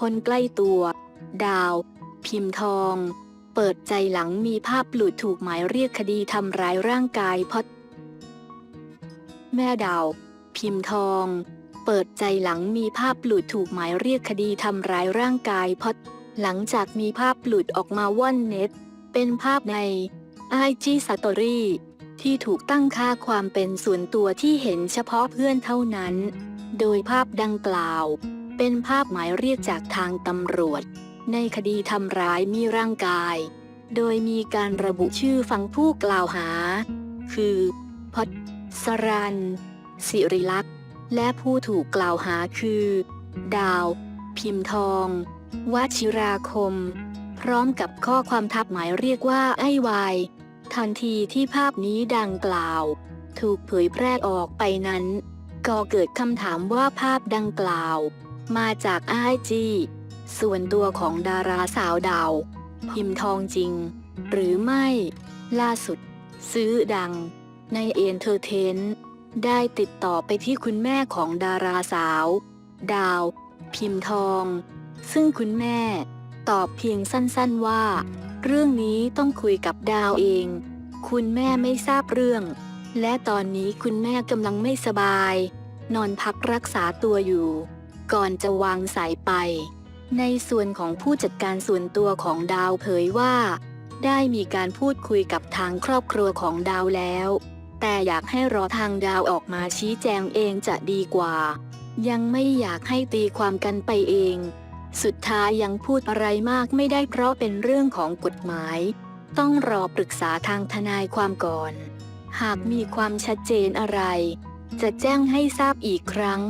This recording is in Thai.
คนใกล้ตัว ดาว พิมพ์ทอง เปิดใจหลังมีภาพหลุดถูกหมายเรียกคดีทำร้ายร่างกายพราะแม่ดาว พิมพ์ทอง เปิดใจหลังมีภาพหลุดถูกหมายเรียกคดีทำร้ายร่างกายพราะหลังจากมีภาพหลุดออกมาว่อนเน็ต เป็นภาพใน IG Story ที่ถูกตั้งค่าความเป็นส่วนตัวที่เห็นเฉพาะเพื่อนเท่านั้น โดยภาพดังกล่าว เป็นภาพหมายเรียกจากทางตำรวจ ในคดีทำร้ายมีร่างกาย โดยมีการระบุชื่อฝั่งผู้กล่าวหา คือพศสรันสิริลักษณ์และผู้ถูกกล่าวหาคือ ดาว พิมพ์ทองวชิราคม พร้อมกับข้อความทับหมายเรียกว่าไอ้วายทันทีที่ภาพนี้ดังกล่าว ถูกเผยแพร่ออกไปนั้น ก็เกิดคำถามว่าภาพดังกล่าว มาจากไอจี ส่วนตัวของดาราสาวดาว พิมพ์ทองจริง หรือไม่ ล่าสุด ซื้อดัง ในเอ็นเตอร์เทน ได้ติดต่อไปที่คุณแม่ของดาราสาว ดาว พิมพ์ทอง ซึ่งคุณแม่ ตอบเพียงสั้นๆว่า เรื่องนี้ต้องคุยกับดาวเอง คุณแม่ไม่ทราบเรื่อง และตอนนี้คุณแม่กำลังไม่สบาย นอนพักรักษาตัวอยู่ ก่อนจะวางสายไป ในส่วนของผู้จัดการส่วนตัวของดาวเผยว่า ได้มีการพูดคุยกับทางครอบครัวของดาวแล้ว แต่อยากให้รอทางดาวออกมาชี้แจงเองจะดีกว่า ยังไม่อยากให้ตีความกันไปเอง สุดท้ายยังพูดอะไรมากไม่ได้เพราะเป็นเรื่องของกฎหมาย ต้องรอปรึกษาทางทนายความก่อน หากมีความชัดเจนอะไร จะแจ้งให้ทราบอีกครั้ง